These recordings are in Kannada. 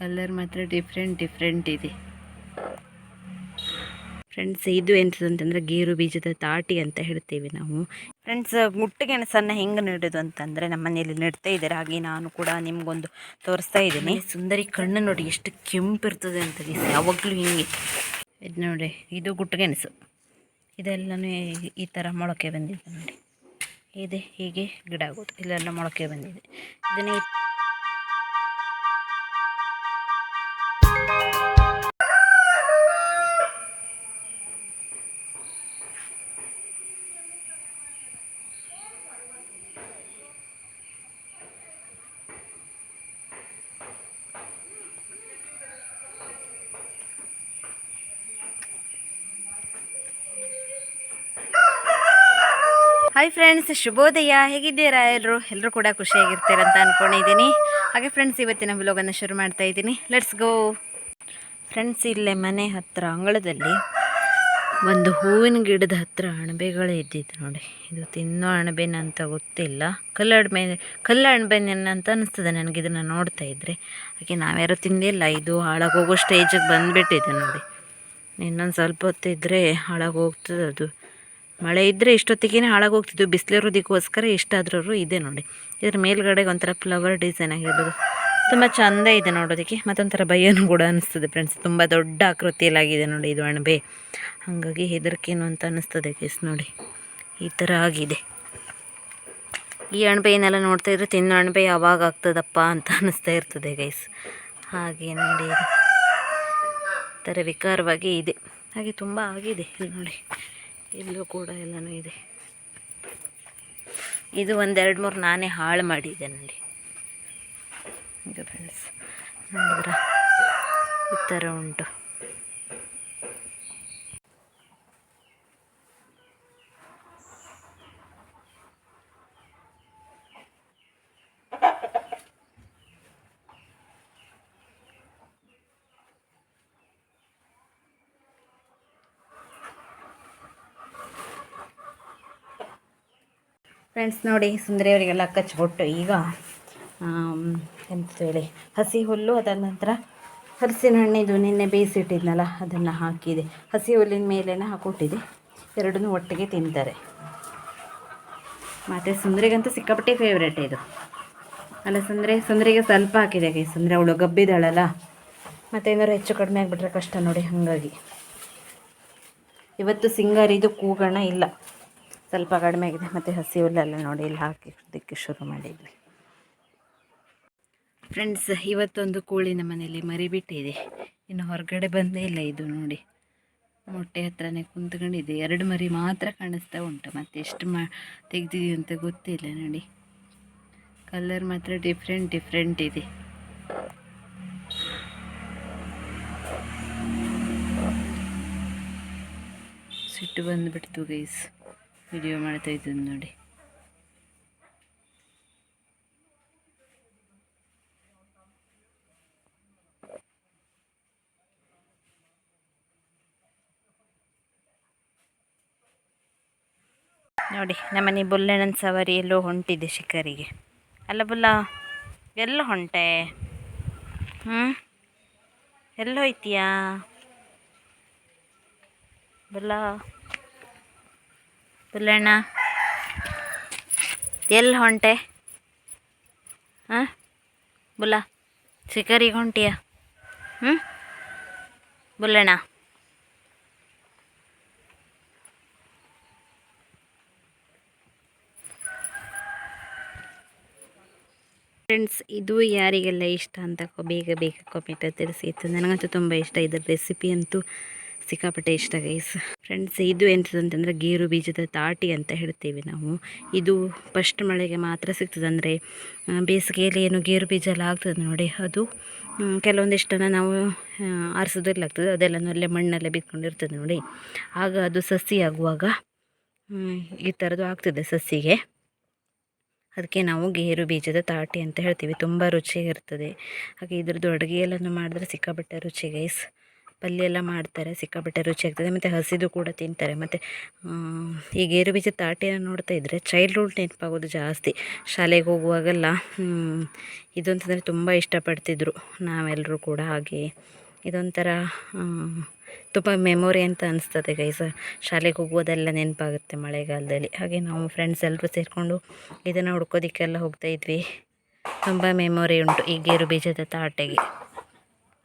ಕಲರ್ ಮಾತ್ರ ಡಿಫ್ರೆಂಟ್ ಡಿಫ್ರೆಂಟ್ ಇದೆ. ಫ್ರೆಂಡ್ಸ್ ಇದು ಎಂತದಂತಂದ್ರೆ ಗೇರು ಬೀಜದ ತಾಟಿ ಅಂತ ಹೇಳ್ತೀವಿ ನಾವು. ಫ್ರೆಂಡ್ಸ್ ಮುಟ್ಟುಗೆಣಸನ್ನು ಹೆಂಗೆ ನೆಡೋದು ಅಂತಂದರೆ ನಮ್ಮ ಮನೆಯಲ್ಲಿ ನೆಡ್ತಾ ಇದ್ದಾರೆ. ಹಾಗೆ ನಾನು ಕೂಡ ನಿಮ್ಗೊಂದು ತೋರಿಸ್ತಾ ಇದ್ದೀನಿ. ಸುಂದರಿ ಕಣ್ಣು ನೋಡಿ ಎಷ್ಟು ಕೆಂಪು ಇರ್ತದೆ ಅಂತ ದಿವಸ ಯಾವಾಗಲೂ ಹಿಂಗೆ. ಇದು ನೋಡಿ ಇದು ಗುಟ್ಟುಗೆಣಸು. ಇದೆಲ್ಲನೂ ಈ- ಈ ಥರ ಮೊಳಕೆ ಬಂದಿದೆ ನೋಡಿ. ಇದೆ ಹೀಗೆ ಗಿಡ ಆಗೋದು. ಇಲ್ಲೆಲ್ಲ ಮೊಳಕೆ ಬಂದಿದೆ. ಇದನ್ನೇ ಹಾಯ್ ಫ್ರೆಂಡ್ಸ್ ಶುಭೋದಯ. ಹೇಗಿದ್ದೀರಾ ಎಲ್ಲರೂ ಎಲ್ಲರೂ ಕೂಡ ಖುಷಿಯಾಗಿರ್ತೀರಂತ ಅಂದ್ಕೊಂಡಿದ್ದೀನಿ ಹಾಗೆ ಫ್ರೆಂಡ್ಸ್ ಇವತ್ತಿನ ಬ್ಲಾಗನ್ನು ಶುರು ಮಾಡ್ತಾ ಇದ್ದೀನಿ. ಲೆಟ್ಸ್ ಗೋ ಫ್ರೆಂಡ್ಸ್ ಇಲ್ಲೇ ಮನೆ ಹತ್ತಿರ ಅಂಗಳದಲ್ಲಿ ಒಂದು ಹೂವಿನ ಗಿಡದ ಹತ್ತಿರ ಅಣಬೆಗಳು ಇದ್ದಿದ್ದು ನೋಡಿ. ಇದು ತಿನ್ನೋ ಅಣಬೆನ ಅಂತ ಗೊತ್ತಿಲ್ಲ. ಕಲ್ಲು ಅಣಬೆ, ಕಲ್ಲು ಅಣಬೆನ ಅಂತ ಅನಿಸ್ತದೆ ನನಗೆ ಇದನ್ನು ನೋಡ್ತಾ ಇದ್ದರೆ ಹಾಗೆ ನಾವ್ಯಾರು ತಿಂದಿಲ್ಲ. ಇದು ಹಾಳಾಗೋಗೋ ಸ್ಟೇಜಿಗೆ ಬಂದುಬಿಟ್ಟಿದೆ ನೋಡಿ. ಇನ್ನೊಂದು ಸ್ವಲ್ಪ ಹೊತ್ತಿದ್ರೆ ಹಾಳಾಗೋಗ್ತದೆ ಅದು. ಮಳೆ ಇದ್ದರೆ ಇಷ್ಟೊತ್ತಿಗೇ ಹಾಳಾಗೋಗ್ತಿದ್ದು ಬಿಸಿಲಿರೋದಕ್ಕೋಸ್ಕರ ಇಷ್ಟಾದ್ರೂ ಇದೆ ನೋಡಿ. ಇದ್ರ ಮೇಲ್ಗಡೆ ಒಂಥರ ಫ್ಲವರ್ ಡಿಸೈನ್ ಆಗಿರ್ಬೋದು. ತುಂಬ ಚಂದ ಇದೆ ನೋಡೋದಕ್ಕೆ. ಮತ್ತೊಂಥರ ಭಯನೂ ಕೂಡ ಅನಿಸ್ತದೆ ಫ್ರೆಂಡ್ಸ್ ತುಂಬ ದೊಡ್ಡ ಆಕೃತಿಯಲ್ಲಾಗಿದೆ ನೋಡಿ ಇದು ಅಣಬೆ. ಹಾಗಾಗಿ ಹೆದರಿಕೆನು ಅಂತ ಅನ್ನಿಸ್ತದೆ ಕೇಸ್ ನೋಡಿ. ಈ ಥರ ಆಗಿದೆ. ಈ ಅಣಬೆಯನ್ನೆಲ್ಲ ನೋಡ್ತಾ ಇದ್ರೆ ತಿನ್ನೋ ಅಣಬೆ ಯಾವಾಗ ಆಗ್ತದಪ್ಪ ಅಂತ ಅನ್ನಿಸ್ತಾ ಇರ್ತದೆ ಗೈಸ್ ಹಾಗೆ ನೋಡಿ. ಥರ ವಿಕಾರವಾಗಿ ಇದೆ. ಹಾಗೆ ತುಂಬ ಆಗಿದೆ ಇಲ್ಲಿ ನೋಡಿ. ಇಲ್ಲೂ ಕೂಡ ಎಲ್ಲನೂ ಇದೆ. ಇದು ಒಂದೆರಡು ಮೂರು ನಾನೇ ಹಾಳು ಮಾಡಿದ್ದೆ ನೋಡಿ. ಫ್ರೆಂಡ್ಸ್ ನೋಡಿದ್ರ? ಈ ಥರ ಉಂಟು. ಫ್ರೆಂಡ್ಸ್ ನೋಡಿ, ಸುಂದರಿಯವರಿಗೆಲ್ಲ ಕೊಟ್ಟು ಈಗ ಹೇಳಿ ಹಸಿ ಹುಲ್ಲು ಅದಾದ ನಂತರ ಹಲಸಿನ ಹಣ್ಣಿದು ನಿನ್ನೆ ಬೇಯಿಸಿಟ್ಟಿದ್ನಲ್ಲ, ಅದನ್ನು ಹಾಕಿದೆ. ಹಸಿ ಹುಲ್ಲಿನ ಮೇಲೆನೇ ಹಾಕೊಟ್ಟಿದೆ. ಎರಡನ್ನೂ ಒಟ್ಟಿಗೆ ತಿಂತಾರೆ. ಮತ್ತು ಸುಂದರಿಗಂತೂ ಸಿಕ್ಕಾಪಟ್ಟೆ ಫೇವ್ರೇಟ್ ಇದು. ಅಲ್ಲ, ಸುಂದರಿ, ಸುಂದರಿಗೆ ಸ್ವಲ್ಪ ಹಾಕಿದೆ ಕೈ ಸುಂದರಿ ಅವಳು ಗಬ್ಬಿದಾಳಲ್ಲ ಮತ್ತು ಏನಾದ್ರು ಹೆಚ್ಚು ಕಡಿಮೆ ಆಗಿಬಿಟ್ರೆ ಕಷ್ಟ ನೋಡಿ, ಹಾಗಾಗಿ. ಇವತ್ತು ಸಿಂಗಾರಿದು ಕೂಗಣ ಇಲ್ಲ. ಸ್ವಲ್ಪ ಕಡಿಮೆ ಆಗಿದೆ. ಮತ್ತು ಹಸಿ ಹುಲ್ಲೆಲ್ಲ ನೋಡಿ ಇಲ್ಲಿ ಹಾಕಿದ್ದಕ್ಕೆ ಶುರು ಮಾಡಿದ್ವಿ. ಫ್ರೆಂಡ್ಸ್ ಇವತ್ತೊಂದು ಕೋಳಿ ನಮ್ಮ ಮನೆಯಲ್ಲಿ ಮರಿ ಬಿಟ್ಟಿದೆ ಇನ್ನು ಹೊರಗಡೆ ಬಂದೇ ಇಲ್ಲ ಇದು ನೋಡಿ. ಮೊಟ್ಟೆ ಹತ್ರನೇ ಕುಂತ್ಕೊಂಡಿದೆ. ಎರಡು ಮರಿ ಮಾತ್ರ ಕಾಣಿಸ್ತಾ ಉಂಟು. ಮತ್ತು ಎಷ್ಟು ಮಾ ತೆಗ್ದಿದೆ ಅಂತ ಗೊತ್ತಿಲ್ಲ ನೋಡಿ. ಕಲರ್ ಮಾತ್ರ ಡಿಫ್ರೆಂಟ್ ಡಿಫ್ರೆಂಟ್ ಇದೆ. ಸಿಟ್ಟು ಬಂದುಬಿಡ್ತು ಗೈಸ್ ವಿಡಿಯೋ ಮಾಡ್ತಾ ಇದ್ದೀನಿ ನೋಡಿ. ನೋಡಿ, ನಮ್ಮನೆ ಬುಲ್ಲಣ್ಣನ ಸವಾರಿ ಎಲ್ಲೋ ಹೊಂಟಿದೆ ಶಿಖರಿಗೆ. ಅಲ್ಲ ಬುಲ್ಲ, ಎಲ್ಲ ಹೊಂಟೆ? ಹ್ಞೂ ಎಲ್ಲೋಯ್ತೀಯಾ ಬುಲ್ಲ. ಬುಲ್ಲಣ್ಣ ಎಲ್ಲಿ ಹೊಂಟೆ? ಹಾಂ ಬುಲ್ಲ, ಶಿಕಾರಿಗೆ ಹೊಂಟಿಯ? ಹ್ಞೂ ಬುಲ್ಲಣ್ಣ. ಫ್ರೆಂಡ್ಸ್ ಇದು ಯಾರಿಗೆಲ್ಲ ಇಷ್ಟ ಅಂತ ಬೇಗ ಬೇಗ ಕಾಮೆಂಟ್ ತಿಳಿಸಿ. ಇತ್ತು ನನಗಂತೂ ತುಂಬ ಇಷ್ಟ. ಇದ್ರ ರೆಸಿಪಿ ಅಂತೂ ಸಿಕ್ಕಾಪಟ್ಟೆ ಇಷ್ಟ ಗೈಸ್ ಫ್ರೆಂಡ್ಸ್ ಇದು ಎಂತದಂತಂದರೆ ಗೇರು ಬೀಜದ ತಾಟಿ ಅಂತ ಹೇಳ್ತೀವಿ ನಾವು. ಇದು ಫಸ್ಟ್ ಮಳೆಗೆ ಮಾತ್ರ ಸಿಗ್ತದೆ ಅಂದರೆ ಬೇಸಿಗೆಯಲ್ಲಿ ಏನು ಗೇರು ಬೀಜ ಎಲ್ಲ ಆಗ್ತದೆ ನೋಡಿ, ಅದು ಕೆಲವೊಂದಿಷ್ಟನ್ನು ನಾವು ಆರಿಸೋದ್ರಲ್ಲಿ ಆಗ್ತದೆ. ಅದೆಲ್ಲ ಅಲ್ಲೇ ಮಣ್ಣಲ್ಲೇ ಬಿತ್ಕೊಂಡಿರ್ತದೆ ನೋಡಿ. ಆಗ ಅದು ಸಸಿ ಆಗುವಾಗ ಈ ಥರದ್ದು ಆಗ್ತದೆ ಸಸಿಗೆ. ಅದಕ್ಕೆ ನಾವು ಗೇರು ಬೀಜದ ತಾಟಿ ಅಂತ ಹೇಳ್ತೀವಿ. ತುಂಬ ರುಚಿಯಾಗಿರ್ತದೆ. ಹಾಗೆ ಇದ್ರದ್ದು ಅಡುಗೆ ಎಲ್ಲನೂ ಮಾಡಿದ್ರೆ ಸಿಕ್ಕಾಪಟ್ಟೆ ರುಚಿ ಗೈಸ್ ಪಲ್ಯ ಎಲ್ಲ ಮಾಡ್ತಾರೆ, ಸಿಕ್ಕಾಪಟ್ಟೆ ರುಚಿ ಆಗ್ತದೆ. ಮತ್ತು ಹಸಿದು ಕೂಡ ತಿಂತಾರೆ. ಮತ್ತು ಈ ಗೇರು ಬೀಜದ ತಾಟಿಯನ್ನು ನೋಡ್ತಾ ಇದ್ದರೆ ಚೈಲ್ಡ್ಹುಡ್ ನೆನಪಾಗೋದು ಜಾಸ್ತಿ. ಶಾಲೆಗೆ ಹೋಗುವಾಗೆಲ್ಲ ಇದಂತಂದರೆ ತುಂಬ ಇಷ್ಟಪಡ್ತಿದ್ರು ನಾವೆಲ್ಲರೂ ಕೂಡ ಹಾಗೆ. ಇದೊಂಥರ ತುಂಬ ಮೆಮೊರಿ ಅಂತ ಅನಿಸ್ತದೆ ಗೈಸ ಶಾಲೆಗೆ ಹೋಗೋದೆಲ್ಲ ನೆನಪಾಗುತ್ತೆ ಮಳೆಗಾಲದಲ್ಲಿ. ಹಾಗೆ ನಾವು ಫ್ರೆಂಡ್ಸ್ ಎಲ್ಲರೂ ಸೇರಿಕೊಂಡು ಇದನ್ನು ಹುಡ್ಕೋದಿಕ್ಕೆಲ್ಲ ಹೋಗ್ತಾ ಇದ್ವಿ. ತುಂಬ ಮೆಮೊರಿ ಉಂಟು ಈ ಗೇರು ಬೀಜದ ತಾಟೆಗೆ.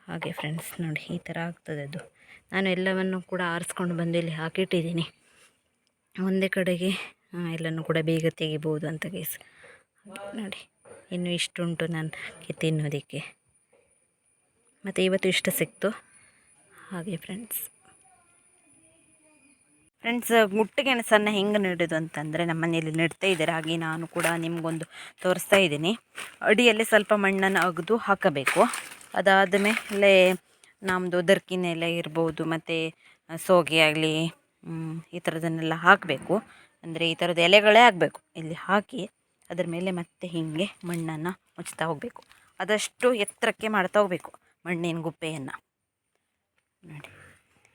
ಹಾಗೆ ಫ್ರೆಂಡ್ಸ್ ನೋಡಿ ಈ ಥರ ಆಗ್ತದೆ ಅದು. ನಾನು ಎಲ್ಲವನ್ನು ಕೂಡ ಆರಿಸ್ಕೊಂಡು ಬಂದು ಇಲ್ಲಿ ಹಾಕಿಟ್ಟಿದ್ದೀನಿ. ಒಂದೇ ಕಡೆಗೆ ಎಲ್ಲನೂ ಕೂಡ ಬೇಗ ತೆಗಿಬೋದು ಅಂತ ಗೈಸ್ ನೋಡಿ, ಇನ್ನು ಇಷ್ಟುಂಟು ನಾನು ತಿನ್ನೋದಕ್ಕೆ. ಮತ್ತು ಇವತ್ತು ಇಷ್ಟ ಸಿಕ್ತು. ಹಾಗೆ ಫ್ರೆಂಡ್ಸ್ ಫ್ರೆಂಡ್ಸ್ ಗುಟ್ಟಗೆಣಸನ್ನು ಹೆಂಗೆ ನೆಡೋದು ಅಂತಂದರೆ ನಮ್ಮ ಮನೆಯಲ್ಲಿ ನೆಡ್ತಾ ಇದ್ದಾರೆ. ಹಾಗೆ ನಾನು ಕೂಡ ನಿಮಗೊಂದು ತೋರಿಸ್ತಾ ಇದ್ದೀನಿ. ಅಡಿಯಲ್ಲಿ ಸ್ವಲ್ಪ ಮಣ್ಣನ್ನು ಅಗೆದು ಹಾಕಬೇಕು. ಅದಾದ ಮೇಲೆ ನಮ್ಮದು ದರ್ಕಿನೆಲ್ಲ ಇರ್ಬೋದು, ಮತ್ತು ಸೋಗೆ ಆಗಲಿ ಈ ಥರದನ್ನೆಲ್ಲ ಹಾಕಬೇಕು. ಅಂದರೆ ಈ ಥರದ ಎಲೆಗಳೇ ಆಗಬೇಕು. ಇಲ್ಲಿ ಹಾಕಿ ಅದರ ಮೇಲೆ ಮತ್ತೆ ಹೀಗೆ ಮಣ್ಣನ್ನು ಮುಚ್ತಾ ಹೋಗಬೇಕು. ಅದಷ್ಟು ಎತ್ತರಕ್ಕೆ ಮಾಡ್ತಾ ಹೋಗಬೇಕು ಮಣ್ಣಿನ ಗುಪ್ಪೆಯನ್ನು. ನೋಡಿ,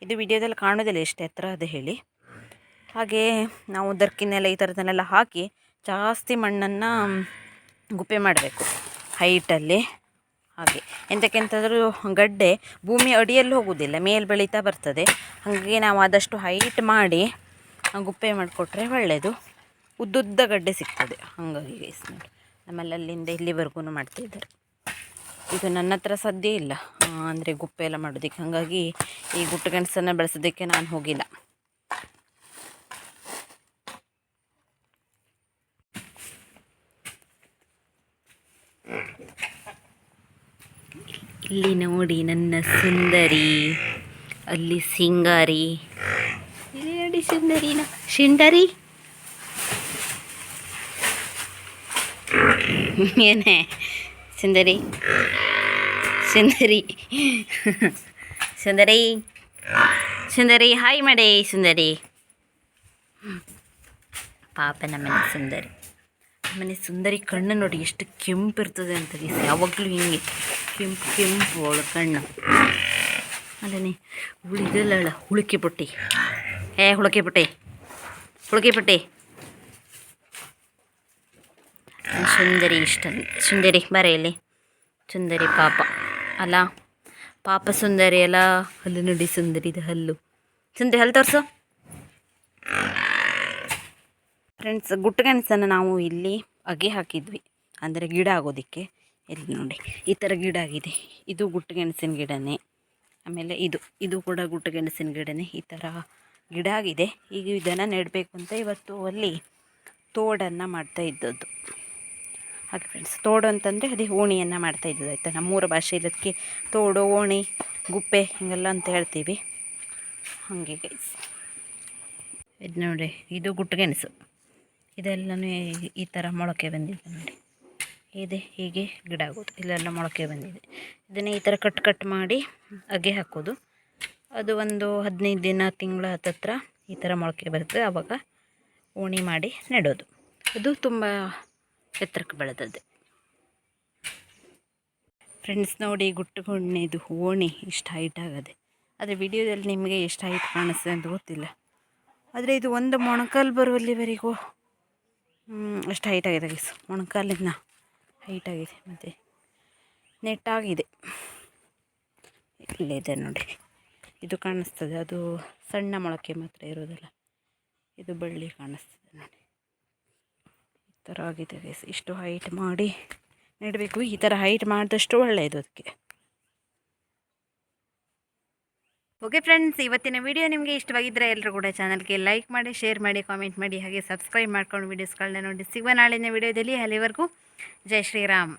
ಇದು ವಿಡಿಯೋದಲ್ಲಿ ಕಾಣೋದಿಲ್ಲ ಎಷ್ಟು ಎತ್ತರ ಅದು ಹೇಳಿ. ಹಾಗೆ ನಾವು ದರ್ಕಿನೆಲ್ಲ ಈ ಥರದನ್ನೆಲ್ಲ ಹಾಕಿ ಜಾಸ್ತಿ ಮಣ್ಣನ್ನು ಗುಪ್ಪೆ ಮಾಡಬೇಕು. ಹೈಟಲ್ಲಿ ಹಾಗೆ. ಎಂತಕ್ಕೆಂತಂದರೂ ಗಡ್ಡೆ ಭೂಮಿ ಅಡಿಯಲ್ಲಿ ಹೋಗುವುದಿಲ್ಲ, ಮೇಲೆ ಬೆಳೀತಾ ಬರ್ತದೆ. ಹಾಗೆ ನಾವು ಆದಷ್ಟು ಹೈಟ್ ಮಾಡಿ ಗುಪ್ಪೆ ಮಾಡಿಕೊಟ್ರೆ ಒಳ್ಳೆಯದು ಉದ್ದುದ್ದ ಗಡ್ಡೆ ಸಿಗ್ತದೆ. ಹಾಗಾಗಿ ಗೈಸ್ ನೋಡಿ ನಮ್ಮಲ್ಲಿ ಅಲ್ಲಿಂದ ಇಲ್ಲಿವರೆಗೂ ಮಾಡ್ತಿದ್ದಾರೆ ಇದು ನನ್ನ ಹತ್ರ ಸದ್ಯ ಇಲ್ಲ. ಅಂದರೆ ಗುಪ್ಪೆ ಎಲ್ಲ ಮಾಡೋದಕ್ಕೆ. ಹಾಗಾಗಿ ಈ ಗುಟ್ಟು ಗುಟ್ಟುಗೆಣಸನ್ನು ಬೆಳೆಸೋದಕ್ಕೆ ನಾನು ಹೋಗಿಲ್ಲ. ಇಲ್ಲಿ ನೋಡಿ ನನ್ನ ಸುಂದರಿ, ಅಲ್ಲಿ ಸಿಂಗಾರಿ. ಇಲ್ಲಿ ನೋಡಿ ಸುಂದರಿನ ಶಿಂಡರಿ. ಏನೇ? ಸುಂದರಿ. ಸುಂದರಿ. ಸುಂದರಿ. ಸುಂದರಿ, ಹಾಯ್ ಮಾಡೆ ಸುಂದರಿ. ಪಾಪ ನಮ್ಮನೆ ಸುಂದರಿ. ನಮ್ಮನೆ ಸುಂದರಿ ಕಣ್ಣು ನೋಡಿ ಎಷ್ಟು ಕೆಂಪು ಇರ್ತದೆ ಅಂತ ಗೀಸ್ ಯಾವಾಗಲೂ ಹಿಂಗೆ ಕೆಂಪು ಕೆಂಪು ಅವಳು ಕಣ್ಣು. ಅಲ್ಲೇ ಉಳಿದಲ್ಲ ಹುಳುಕಿ ಬಟ್ಟೆ. ಏ, ಹುಳಕೆ ಬಟ್ಟೆ. ಹುಳಕೆ ಬಟ್ಟೆ. ಸುಂದರಿ ಇಷ್ಟ. ಸುಂದರಿ ಬರೆಯಲ್ಲಿ ಸುಂದರಿ ಪಾಪ. ಅಲ್ಲ, ಪಾಪ ಸುಂದರಿ ಅಲ್ಲ. ಹಲ್ಲು ನೋಡಿ ಸುಂದರಿದ ಹಲ್ಲು. ಸುಂದರಿ ಹಲ್ಲು ತೋರಿಸು. ಫ್ರೆಂಡ್ಸ್ ಗುಟ್ಟಗೆಣಸನ್ನು ನಾವು ಇಲ್ಲಿ ಅಗೆ ಹಾಕಿದ್ವಿ ಅಂದರೆ ಗಿಡ ಆಗೋದಕ್ಕೆ. ಇಲ್ಲಿ ನೋಡಿ, ಈ ಥರ ಗಿಡ ಆಗಿದೆ. ಇದು ಗುಟ್ಟಗೆಣಸಿನ ಗಿಡನೇ. ಆಮೇಲೆ ಇದು ಇದು ಕೂಡ ಗುಟ್ಟಗೆಣಸಿನ ಗಿಡನೇ. ಈ ಥರ ಗಿಡ ಆಗಿದೆ. ಈಗ ಇದನ್ನು ನೆಡಬೇಕು ಅಂತ ಇವತ್ತು ಅಲ್ಲಿ ತೋಡನ್ನು ಮಾಡ್ತಾ ಇದ್ದದ್ದು. ಹಾಗೆ ಫ್ರೆಂಡ್ಸ್ ತೋಡು ಅಂತಂದರೆ ಅದೇ ಓಣಿಯನ್ನು ಮಾಡ್ತಾ ಇದ್ದದ್ದು, ಆಯಿತಾ? ನಮ್ಮೂರ ಭಾಷೆ ಅದಕ್ಕೆ ತೋಡು, ಓಣಿ, ಗುಪ್ಪೆ ಹೀಗೆಲ್ಲ ಅಂತ ಹೇಳ್ತೀವಿ. ಹಾಗೆ ಗೈಸ್ ಇದು ನೋಡಿ, ಇದು ಗುಟ್ಟಗೆಣಸು ಇದೆಲ್ಲನೂ ಈ- ಥರ ಮೊಳಕೆ ಬಂದಿದೆ ನೋಡಿ. ಇದೆ, ಹೀಗೆ ಗಿಡ ಆಗೋದು. ಇಲ್ಲೆಲ್ಲ ಮೊಳಕೆ ಬಂದಿದೆ. ಇದನ್ನೇ ಈ ಥರ ಕಟ್ ಕಟ್ ಮಾಡಿ ಅಗೆ ಹಾಕೋದು. ಅದು ಒಂದು ಹದಿನೈದು ದಿನ, ತಿಂಗಳ ಹತ್ತತ್ರ ಈ ಥರ ಮೊಳಕೆ ಬರುತ್ತೆ. ಆವಾಗ ಓಣಿ ಮಾಡಿ ನೆಡೋದು. ಅದು ತುಂಬ ಎತ್ತರಕ್ಕೆ ಬೆಳೆದದ್ದೆ. ಫ್ರೆಂಡ್ಸ್ ನೋಡಿ ಗುಟ್ಟು ಗುಣ್ಣೆದು ಓಣಿ ಇಷ್ಟು ಹೈಟ್ ಆಗದೆ. ಆದರೆ ವಿಡಿಯೋದಲ್ಲಿ ನಿಮಗೆ ಎಷ್ಟು ಹೈಟ್ ಕಾಣಿಸ್ತದೆ ಅಂತ ಗೊತ್ತಿಲ್ಲ. ಆದರೆ ಇದು ಒಂದು ಮೊಣಕಾಲು ಬರುವಲ್ಲಿವರೆಗೂ ಅಷ್ಟು ಹೈಟ್ ಆಗಿದೆ ಗೈಸ್ ಮೊಣಕಾಲಿನ ಹೈಟ್ ಆಗಿದೆ, ಮತ್ತು ನೆಟ್ಟಾಗಿದೆ ಇಲ್ಲಿದೆ ನೋಡಿ. ಇದು ಕಾಣಿಸ್ತದೆ, ಅದು ಸಣ್ಣ ಮೊಳಕೆ ಮಾತ್ರ ಇರೋದಿಲ್ಲ. ಇದು ಬಳ್ಳಿ ಕಾಣಿಸ್ತದೆ ನೋಡಿ. ಈ ಥರ ಆಗಿದೆ ಗೈಸ್ ಇಷ್ಟು ಹೈಟ್ ಮಾಡಿ ನೆಡಬೇಕು. ಈ ಥರ ಹೈಟ್ ಮಾಡಿದಷ್ಟು ಒಳ್ಳೆಯದು ಅದಕ್ಕೆ ಓಕೆ ಫ್ರೆಂಡ್ಸ್, ಇವತ್ತಿನ ವಿಡಿಯೋ ನಿಮಗೆ ಇಷ್ಟವಾಗಿದ್ದರೆ ಎಲ್ಲರೂ ಕೂಡ ಚಾನಲ್ಗೆ ಲೈಕ್ ಮಾಡಿ ಶೇರ್ ಮಾಡಿ ಕಾಮೆಂಟ್ ಮಾಡಿ, ಹಾಗೆ ಸಬ್ಸ್ಕ್ರೈಬ್ ಮಾಡ್ಕೊಂಡು ವೀಡಿಯೋಸ್ಗಳನ್ನ ನೋಡಿ. ಸಿಗುವ ನಾಳಿನ ವಿಡಿಯೋದಲ್ಲಿ ಅಲ್ಲಿವರೆಗೂ ಜೈ ಶ್ರೀರಾಮ್.